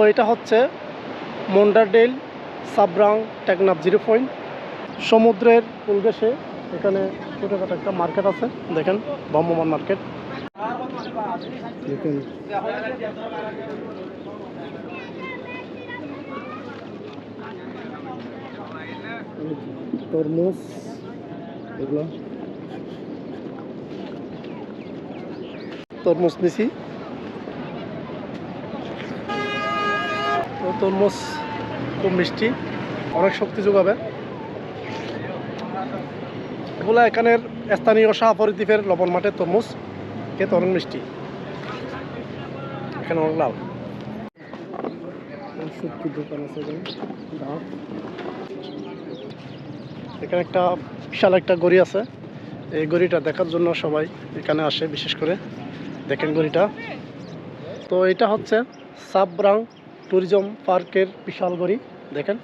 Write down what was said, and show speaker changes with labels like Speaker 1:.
Speaker 1: তো এটা হচ্ছে মন্ডারডেল সাবরাং টেকনাফ জিরো পয়েন্ট। সমুদ্রের উল্দেশে এখানে ছোটোখাটো একটা মার্কেট আছে, দেখেন ভ্রাম্যমান মার্কেট। তরমুজ তরমুজ নিছি। তরমুজ খুব মিষ্টি। অনেক শক্তি যোগাবে। এগুলা এখানের স্থানীয় শাহপরি দ্বীপের লবণ মাঠের তরমুজ খেতে অনেক মিষ্টি। এখানে অনেক লাভ সবজির দোকান আছে এখানে একটা বিশাল একটা গড়ি আছে। এই গড়িটা দেখার জন্য সবাই এখানে আসে বিশেষ করে। দেখেন গড়িটা। তো এটা হচ্ছে সাবরাং ট্যুরিজম পার্কের বিশাল গড়ি দেখেন।